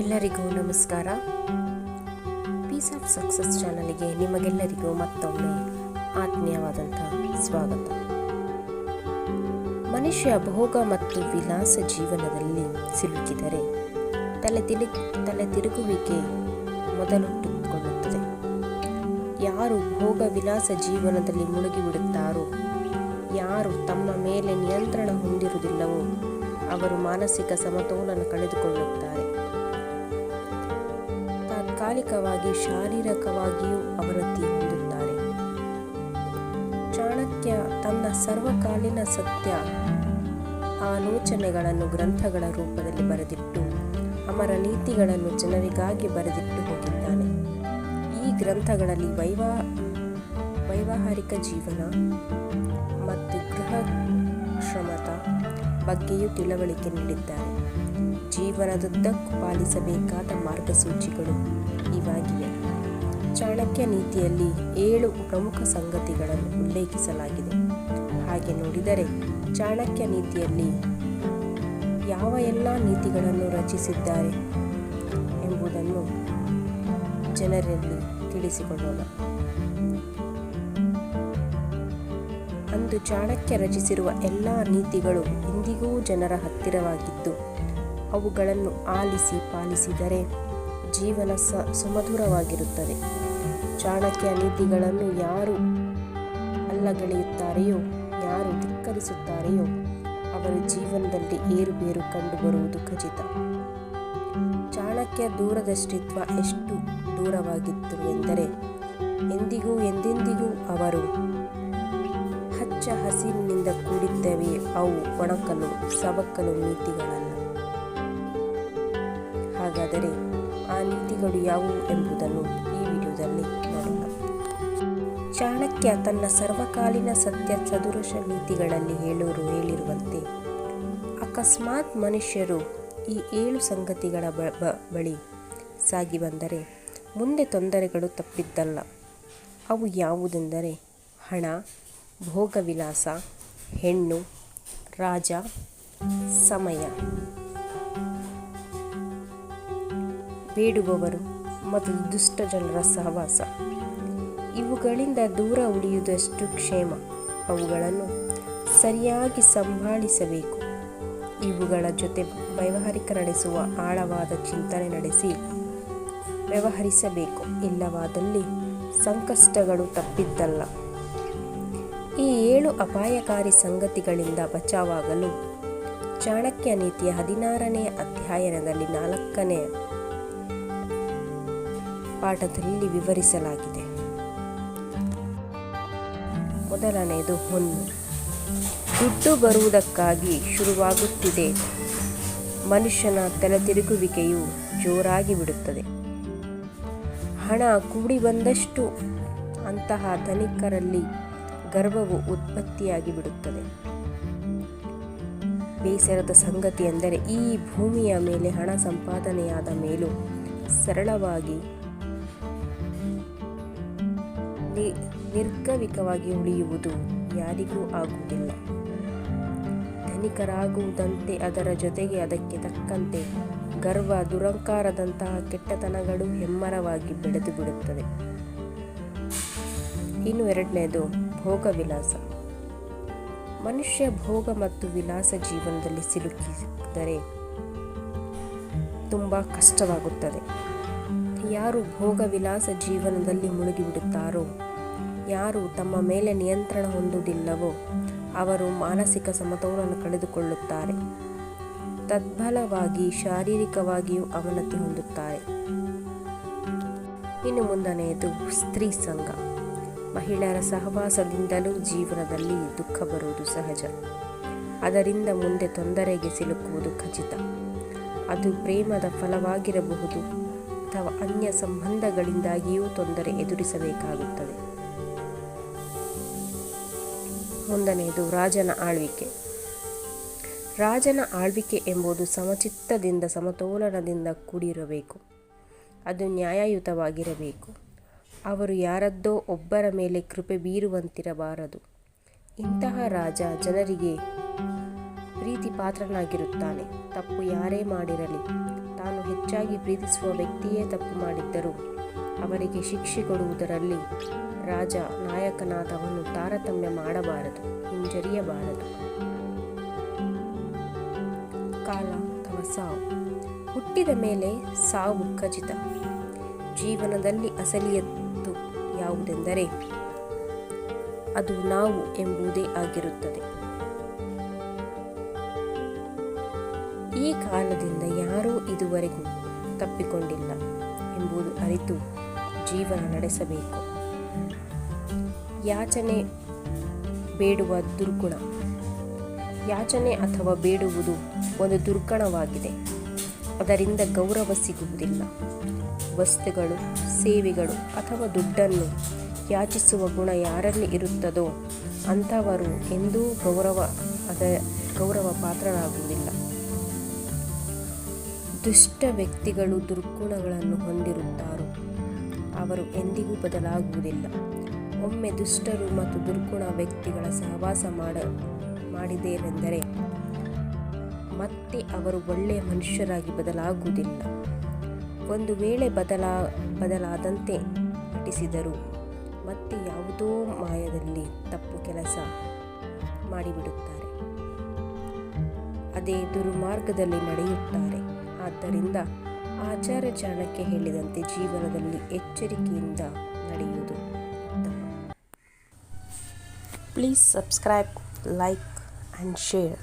ಎಲ್ಲರಿಗೂ ನಮಸ್ಕಾರ. Piece of success ಚಾನಲ್ಗೆ ನಿಮಗೆಲ್ಲರಿಗೂ ಮತ್ತೊಮ್ಮೆ ಆತ್ಮೀಯವಾದಂಥ ಸ್ವಾಗತ. ಮನುಷ್ಯ ಭೋಗ ಮತ್ತು ವಿಲಾಸ ಜೀವನದಲ್ಲಿ ಸಿಲುಕಿದರೆ ತಲೆ ತಿಳಿ ತಲೆ ತಿರುಗುವಿಕೆ ಮೊದಲುಟ್ಟುಕೊಳ್ಳುತ್ತದೆ. ಯಾರು ಭೋಗ ವಿಲಾಸ ಜೀವನದಲ್ಲಿ ಮುಳುಗಿಬಿಡುತ್ತಾರೋ, ಯಾರು ತಮ್ಮ ಮೇಲೆ ನಿಯಂತ್ರಣ ಹೊಂದಿರುವುದಿಲ್ಲವೋ, ಅವರು ಮಾನಸಿಕ ಸಮತೋಲನ ಕಳೆದುಕೊಳ್ಳುತ್ತಾರೆ. ತಾತ್ಕಾಲಿಕವಾಗಿ, ಶಾರೀರಿಕವಾಗಿಯೂ ಅವನತಿ ಹೊಂದುತ್ತಾರೆ ಚಾಣಕ್ಯ ತನ್ನ ಸರ್ವಕಾಲೀನ ಸತ್ಯ, ಆಲೋಚನೆಗಳನ್ನು ಗ್ರಂಥಗಳ ರೂಪದಲ್ಲಿ ಬರೆದಿಟ್ಟು, ಅಮರ ನೀತಿಗಳನ್ನು ಜನರಿಗಾಗಿ ಬರೆದಿಟ್ಟು ಹೋಗಿದ್ದಾನೆ. ಈ ಗ್ರಂಥಗಳಲ್ಲಿ ವೈವಾ ವೈವಾಹಾರಿಕ ಜೀವನ ಮತ್ತು ಗೃಹ ಶ್ರಮದ ಬಗ್ಗೆಯೂ ತಿಳುವಳಿಕೆ ನೀಡಿದ್ದಾರೆ. ಜೀವನದುದ್ದಕ್ಕೂ ಪಾಲಿಸಬೇಕಾದ ಮಾರ್ಗಸೂಚಿಗಳು ಇವಾಗಿವೆ. ಚಾಣಕ್ಯ ನೀತಿಯಲ್ಲಿ ಏಳು ಪ್ರಮುಖ ಸಂಗತಿಗಳನ್ನು ಉಲ್ಲೇಖಿಸಲಾಗಿದೆ. ಹಾಗೆ ನೋಡಿದರೆ ಚಾಣಕ್ಯ ನೀತಿಯಲ್ಲಿ ಯಾವ ಎಲ್ಲ ನೀತಿಗಳನ್ನು ರಚಿಸಿದ್ದಾರೆ ಎಂಬುದನ್ನು ಜನರಲ್ಲಿ ತಿಳಿಸಿಕೊಳ್ಳೋಣ. ಅಂದು ಚಾಣಕ್ಯ ರಚಿಸಿರುವ ಎಲ್ಲ ನೀತಿಗಳು ಇಂದಿಗೂ ಜನರ ಹತ್ತಿರವಾಗಿದ್ದು ಅವುಗಳನ್ನು ಆಲಿಸಿ ಪಾಲಿಸಿದರೆ ಜೀವನ ಸ ಸುಮಧುರವಾಗಿರುತ್ತದೆ. ಚಾಣಕ್ಯ ನೀತಿಗಳನ್ನು ಯಾರು ಅಲ್ಲಗಳೆಯುತ್ತಾರೆಯೋ, ಯಾರು ಧಿಕ್ಕರಿಸುತ್ತಾರೆಯೋ, ಅವರ ಜೀವನದಲ್ಲಿ ಏರುಪೇರು ಕಂಡುಬರುವುದು ಖಚಿತ. ಚಾಣಕ್ಯ ದೂರದಷ್ಟಿತ್ವ ಎಷ್ಟು ದೂರವಾಗಿತ್ತು ಎಂದರೆ, ಎಂದಿಗೂ ಎಂದೆಂದಿಗೂ ಅವರು ಹಚ್ಚ ಹಸಿರಿನಿಂದ ಕೂಡಿದ್ದವೆ ಅವು ಒಣಕಲು, ಸವಕಲು ನೀತಿಗಳಲ್ಲ. ಹಾಗಾದರೆ ಆ ನೀತಿಗಳು ಯಾವುವು ಎಂಬುದನ್ನು ಈ ವಿಡಿಯೋದಲ್ಲಿ ನೋಡೋಣ. ಚಾಣಕ್ಯ ತನ್ನ ಸರ್ವಕಾಲೀನ ಸತ್ಯ ಚದುರುಷ ನೀತಿಗಳಲ್ಲಿ ಹೇಳೋರು ಹೇಳಿರುವಂತೆ ಅಕಸ್ಮಾತ್ ಮನುಷ್ಯರು ಈ ಏಳು ಸಂಗತಿಗಳ ಬಳಿ ಸಾಗಿ ಬಂದರೆ ಮುಂದೆ ತೊಂದರೆಗಳು ತಪ್ಪಿದ್ದಲ್ಲ. ಅವು ಯಾವುದೆಂದರೆ ಹಣ, ಭೋಗವಿಲಾಸ, ಹೆಣ್ಣು, ರಾಜ, ಸಮಯ. ಬೇಡುವವರು ಮತ್ತು ದುಷ್ಟ ಜನರ ಸಹವಾಸ. ಇವುಗಳಿಂದ ದೂರ ಉಳಿಯುವುದಷ್ಟು ಕ್ಷೇಮ? ಅವುಗಳನ್ನು ಸರಿಯಾಗಿ ಸಂಭಾಳಿಸಬೇಕು. ಇವುಗಳ ಜೊತೆ ವ್ಯವಹಾರಿಕ ನಡೆಸುವ ಆಳವಾದ ಚಿಂತನೆ ನಡೆಸಿ ವ್ಯವಹರಿಸಬೇಕು. ಇಲ್ಲವಾದಲ್ಲಿ ಸಂಕಷ್ಟಗಳು ತಪ್ಪಿದ್ದಲ್ಲ. ಈ ಏಳು ಅಪಾಯಕಾರಿ ಸಂಗತಿಗಳಿಂದ ಬಚಾವಾಗಲು ಚಾಣಕ್ಯ ನೀತಿಯ ಹದಿನಾರನೆಯ ಅಧ್ಯಯನದಲ್ಲಿ ನಾಲ್ಕನೇ ಪಾಠದಲ್ಲಿ ವಿವರಿಸಲಾಗಿದೆ. ಮೊದಲನೆಯದು ಹೊನ್ನು ದುಡ್ಡು ಬರುವುದಕ್ಕಾಗಿ ಶುರುವಾಗುತ್ತಿದೆ. ಮನುಷ್ಯನ ತಲೆತಿರುಗುವಿಕೆಯು ಜೋರಾಗಿ ಬಿಡುತ್ತದೆ. ಹಣ ಕೂಡಿ ಬಂದಷ್ಟು ಅಂತಹ ಧನಿಕರಲ್ಲಿ ಗರ್ವವು ಉತ್ಪತ್ತಿಯಾಗಿ ಬಿಡುತ್ತದೆ. ಬೇಸರದ ಸಂಗತಿ ಎಂದರೆ ಈ ಭೂಮಿಯ ಮೇಲೆ ಹಣ ಸಂಪಾದನೆಯಾದ ಮೇಲೂ ಸರಳವಾಗಿ ನಿ- ನಿರ್ಗವಿಕವಾಗಿ ಉಳಿಯುವುದು ಯಾರಿಗೂ ಆಗುವುದಿಲ್ಲ. ಧನಿಕರಾಗುವುದಂತೆ ಅದರ ಜೊತೆಗೆ ಅದಕ್ಕೆ ತಕ್ಕಂತೆ ಗರ್ವ, ದುರಂಕಾರದಂತಹ ಕೆಟ್ಟತನಗಳು ಹೆಮ್ಮರವಾಗಿ ಬೆಳೆದು ಬಿಡುತ್ತದೆ ಇನ್ನು ಎರಡನೇದು ಭೋಗ ವಿಲಾಸ ಮನುಷ್ಯ ಭೋಗ ಮತ್ತು ವಿಲಾಸ ಜೀವನದಲ್ಲಿ ಸಿಲುಕಿದರೆ ತುಂಬ ಕಷ್ಟವಾಗುತ್ತದೆ. ಯಾರು ಭೋಗ ವಿಲಾಸ ಜೀವನದಲ್ಲಿ ಮುಳುಗಿಬಿಡುತ್ತಾರೋ ಯಾರು ತಮ್ಮ ಮೇಲೆ ನಿಯಂತ್ರಣ ಹೊಂದುವುದಿಲ್ಲವೋ ಅವರು ಮಾನಸಿಕ ಸಮತೋಲನ ಕಳೆದುಕೊಳ್ಳುತ್ತಾರೆ. ತದ್ಬಲವಾಗಿ ಶಾರೀರಿಕವಾಗಿಯೂ ಅವನತಿ ಹೊಂದುತ್ತಾರೆ. ಇನ್ನು ಮುಂದನೆಯದು ಸ್ತ್ರೀ ಸಂಘ. ಮಹಿಳೆಯರ ಸಹವಾಸದಿಂದಲೂ ಜೀವನದಲ್ಲಿ ದುಃಖ ಬರುವುದು ಸಹಜ. ಅದರಿಂದ ಮುಂದೆ ತೊಂದರೆಗೆ ಸಿಲುಕುವುದು ಖಚಿತ. ಅದು ಪ್ರೇಮದ ಫಲವಾಗಿರಬಹುದು ಅಥವಾ ಅನ್ಯ ಸಂಬಂಧಗಳಿಂದಾಗಿಯೂ ತೊಂದರೆ ಎದುರಿಸಬೇಕಾಗುತ್ತದೆ. ಮುಂದನೆಯದು ರಾಜನ ಆಳ್ವಿಕೆ. ರಾಜನ ಆಳ್ವಿಕೆ ಎಂಬುದು ಸಮಚಿತ್ತದಿಂದ ಸಮತೋಲನದಿಂದ ಕೂಡಿರಬೇಕು. ಅದು ನ್ಯಾಯಯುತವಾಗಿರಬೇಕು. ಅವರು ಯಾರದ್ದೋ ಒಬ್ಬರ ಮೇಲೆ ಕೃಪೆ ಬೀರುವಂತಿರಬಾರದು. ಇಂತಹ ರಾಜ ಜನರಿಗೆ ಪ್ರೀತಿ ಪಾತ್ರನಾಗಿರುತ್ತಾನೆ ತಪ್ಪು ಯಾರೇ ಮಾಡಿರಲಿ ತಾನು ಹೆಚ್ಚಾಗಿ ಪ್ರೀತಿಸುವ ವ್ಯಕ್ತಿಯೇ ತಪ್ಪು ಮಾಡಿದ್ದರು. ಅವರಿಗೆ ಶಿಕ್ಷೆ ಕೊಡುವುದರಲ್ಲಿ ರಾಜ ನಾಯಕನಾದವನು ತಾರತಮ್ಯ ಮಾಡಬಾರದು, ಹಿಂಜರಿಯಬಾರದು. ಕಾಲ ಅಥವಾ ಸಾವು. ಹುಟ್ಟಿದ ಮೇಲೆ ಸಾವು ಖಚಿತ. ಜೀವನದಲ್ಲಿ ಅಸಲಿಯದ್ದು ಯಾವುದೆಂದರೆ ಅದು ನಾವು ಎಂಬುದೇ ಆಗಿರುತ್ತದೆ. ಈ ಕಾಲದಿಂದ ಯಾರೂ ಇದುವರೆಗೂ ತಪ್ಪಿಕೊಂಡಿಲ್ಲ ಎಂಬುದು ಅರಿತು ಜೀವನ ನಡೆಸಬೇಕು. ಯಾಚನೆ ಬೇಡುವ ದುರ್ಗುಣ. ಯಾಚನೆ ಅಥವಾ ಬೇಡುವುದು ಒಂದು ದುರ್ಗುಣವಾಗಿದೆ. ಅದರಿಂದ ಗೌರವ ಸಿಗುವುದಿಲ್ಲ. ವಸ್ತುಗಳು, ಸೇವೆಗಳು ಅಥವಾ ದುಡ್ಡನ್ನು ಯಾಚಿಸುವ ಗುಣ ಯಾರಲ್ಲಿ ಇರುತ್ತದೋ ಅಂಥವರು ಎಂದೂ ಗೌರವ ಅದ ಗೌರವ ಪಾತ್ರರಾಗುವುದಿಲ್ಲ. ದುಷ್ಟ ವ್ಯಕ್ತಿಗಳು ದುರ್ಗುಣಗಳನ್ನು ಹೊಂದಿರುತ್ತಾರೋ, ಅವರು ಎಂದಿಗೂ ಬದಲಾಗುವುದಿಲ್ಲ. ಒಮ್ಮೆ ದುಷ್ಟರು ಮತ್ತು ದುರ್ಗುಣ ವ್ಯಕ್ತಿಗಳ ಸಹವಾಸ ಮಾಡ ಮಾಡಿದೇನೆಂದರೆ ಮತ್ತೆ ಅವರು ಒಳ್ಳೆಯ ಮನುಷ್ಯರಾಗಿ ಬದಲಾಗುವುದಿಲ್ಲ. ಒಂದು ವೇಳೆ ಬದಲಾ, ಬದಲಾದಂತೆ ನಟಿಸಿದರು, ಮತ್ತೆ ಯಾವುದೋ ಮಾಯದಲ್ಲಿ ತಪ್ಪು ಕೆಲಸ ಮಾಡಿಬಿಡುತ್ತಾರೆ. ಅದೇ ದುರ್ಮಾರ್ಗದಲ್ಲಿ ನಡೆಯುತ್ತಾರೆ. ಆದ್ದರಿಂದ ಆಚಾರ ಚಾಣಕ್ಯ ಹೇಳಿದಂತೆ ಜೀವನದಲ್ಲಿ ಎಚ್ಚರಿಕೆಯಿಂದ ನಡೆಯುವುದು please subscribe like and share